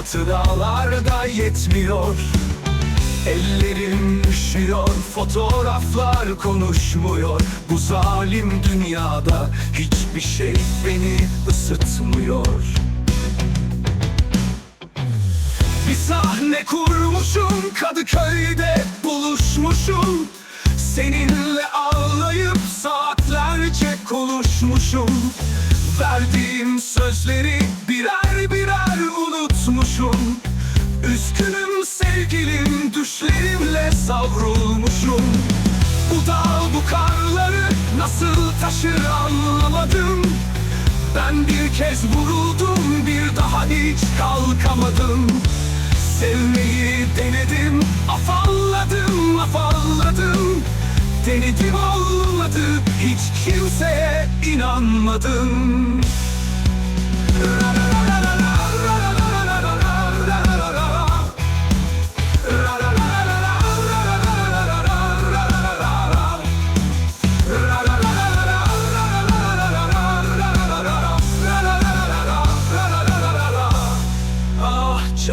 hatıralar da yetmiyor. Ellerim üşüyor, fotoğraflar konuşmuyor. Bu zalim dünyada hiçbir şey beni ısıtmıyor. Bir sahne kurmuşum Kadıköy'de buluşmuşum savrulmuşum Bu dağ bu karları nasıl taşır anlamadım. Ben bir kez vuruldum bir daha hiç kalkamadım. Sevmeyi denedim afalladım afalladım. Denedim olmadı hiç kimseye inanmadım. Ah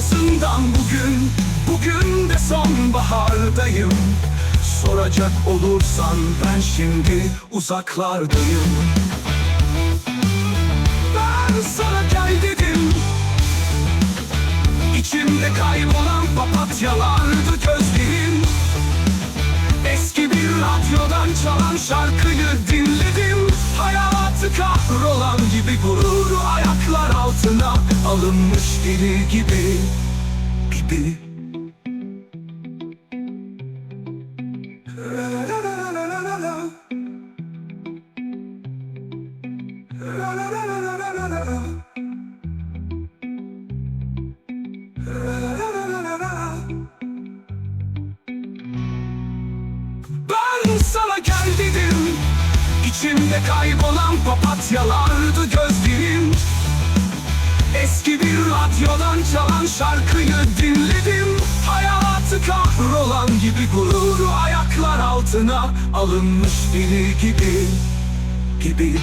En azından bugün Bugün de sonbahardayım. Soracak olursan ben şimdi uzaklardayım. Ben sana gel dedim. İçimde kaybolan papatyalardı gözlerin Eski bir radyodan çalan şarkıyı dinledim. Hayatı kahrolan gibi gururu altına Alınmış biri gibi Gibi. Ben sana gel dedim İçimde kaybolan papatyalardı gözlerim Eski bir radyodan çalan şarkıyı dinledim. Hayatı kahrolan gibi gururu ayaklar altına Alınmış biri gibi Gibi